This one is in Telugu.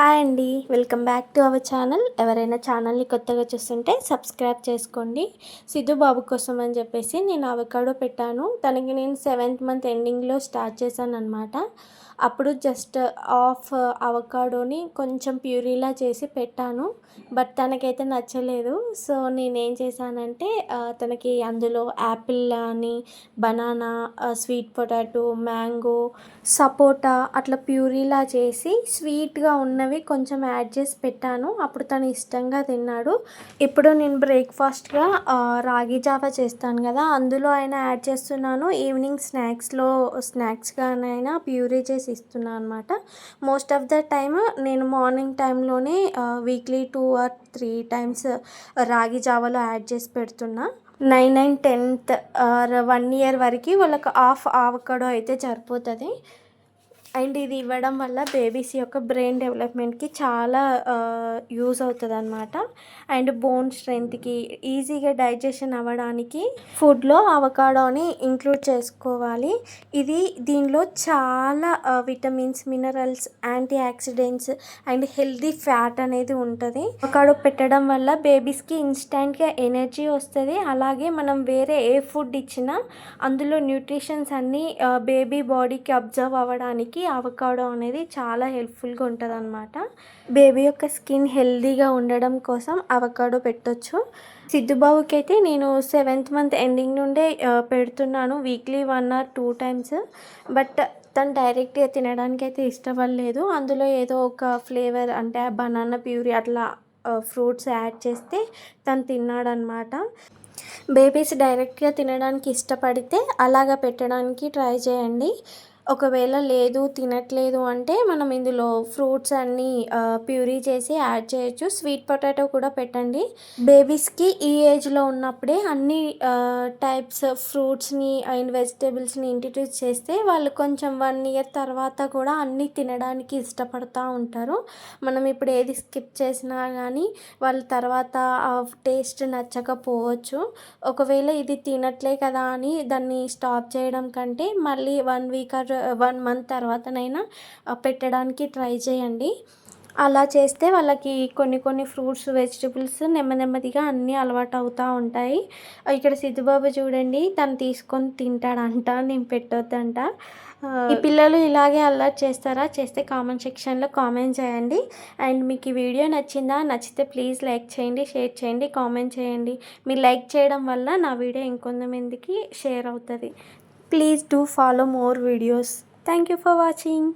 హాయ్ అండి. Welcome back to our channel. ఎవరైనా ఛానల్ని కొత్తగా చూస్తుంటే సబ్స్క్రైబ్ చేసుకోండి. సిద్ధు బాబు కోసం అని చెప్పేసి నేను అవకాడో పెట్టాను. తనకి నేను సెవెంత్ మంత్ ఎండింగ్లో స్టార్ట్ చేశాను అనమాట అప్పుడు జస్ట్ ఆఫ్ అవకాడోని కొంచెం ప్యూరీలా చేసి పెట్టాను. బట్ తనకైతే నచ్చలేదు. సో నేనేం చేశానంటే తనకి అందులో యాపిల్ అని banana sweet potato mango sapota అట్లా ప్యూరీలా చేసి స్వీట్గా ఉన్నవి కొంచెం యాడ్ చేసి పెట్టాను. అప్పుడు తను ఇష్టంగా తిన్నాడు. ఇప్పుడు నేను బ్రేక్ఫాస్ట్గా రాగి జావా చేస్తాను కదా అందులో అయినా యాడ్ చేస్తున్నాను. ఈవినింగ్ స్నాక్స్లో స్నాక్స్గానైనా ప్యూరీ చేసి ఇస్తున్నాను అనమాట మోస్ట్ ఆఫ్ ద టైమ్ నేను మార్నింగ్ టైంలోనే weekly two or three times ragi జావలో add చేసి పెడుతున్నా. Nine nine tenth or one year వరకు వాళ్ళకి హాఫ్ ఆవకాడో అయితే సరిపోతుంది. అండ్ ఇది ఇవ్వడం వల్ల బేబీస్ యొక్క బ్రెయిన్ డెవలప్మెంట్కి చాలా యూజ్ అవుతుంది అనమాట అండ్ బోన్ స్ట్రెంత్కి ఈజీగా డైజెషన్ అవ్వడానికి ఫుడ్లో అవకాడోని ఇంక్లూడ్ చేసుకోవాలి. ఇది దీనిలో చాలా vitamins minerals antioxidants and healthy fat అనేది ఉంటుంది. అవకాడో పెట్టడం వల్ల బేబీస్కి ఇన్స్టెంట్గా ఎనర్జీ వస్తుంది. అలాగే మనం వేరే ఏ ఫుడ్ ఇచ్చినా అందులో న్యూట్రిషన్స్ అన్నీ బేబీ బాడీకి అబ్జర్వ్ అవ్వడానికి మనకి అవకాడో అనేది చాలా హెల్ప్ఫుల్గా ఉంటుంది అనమాట బేబీ యొక్క స్కిన్ హెల్దీగా ఉండడం కోసం అవకాడో పెట్టొచ్చు. సిద్ధుబాబుకి అయితే నేను సెవెంత్ మంత్ ఎండింగ్ నుండే పెడుతున్నాను weekly one or two times. But తను డైరెక్ట్గా తినడానికి అయితే ఇష్టపడలేదు. అందులో ఏదో ఒక ఫ్లేవర్ అంటే బనానా ప్యూరీ అట్లా ఫ్రూట్స్ యాడ్ చేస్తే తను తిన్నాడనమాట బేబీస్ డైరెక్ట్గా తినడానికి ఇష్టపడితే అలాగా పెట్టడానికి ట్రై చేయండి. ఒకవేళ లేదు తినట్లేదు అంటే మనం ఇందులో ఫ్రూట్స్ అన్నీ ప్యూరీ చేసి యాడ్ చేయొచ్చు. స్వీట్ పొటాటో కూడా పెట్టండి. బేబీస్కి ఈ ఏజ్లో ఉన్నప్పుడే అన్ని టైప్స్ ఫ్రూట్స్ని అండ్ వెజిటేబుల్స్ని ఇంట్రడ్యూస్ చేస్తే వాళ్ళు కొంచెం వన్ ఇయర్ తర్వాత కూడా అన్నీ తినడానికి ఇష్టపడుతూ ఉంటారు. మనం ఇప్పుడు ఏది స్కిప్ చేసినా కానీ వాళ్ళ తర్వాత ఆ టేస్ట్ నచ్చకపోవచ్చు. ఒకవేళ ఇది తినట్లే కదా అని దాన్ని స్టాప్ చేయడం కంటే మళ్ళీ one week or one month తర్వాతనైనా పెట్టడానికి ట్రై చేయండి. అలా చేస్తే వాళ్ళకి కొన్ని కొన్ని ఫ్రూట్స్ వెజిటబుల్స్ నెమ్మదిగా అన్నీ అలవాటు అవుతూ ఉంటాయి ఇక్కడ సిద్ధుబాబు చూడండి తను తీసుకొని తింటాడంట నేను పెట్టొద్దంట. ఈ పిల్లలు ఇలాగే అల్లరి చేస్తారా చేస్తే కామెంట్ సెక్షన్లో కామెంట్ చేయండి. అండ్ మీకు ఈ వీడియో నచ్చిందా నచ్చితే ప్లీజ్ లైక్ చేయండి షేర్ చేయండి కామెంట్ చేయండి. మీరు లైక్ చేయడం వల్ల నా వీడియో ఇంకొంతమందికి షేర్ అవుతుంది. Please do follow more videos. Thank you for watching.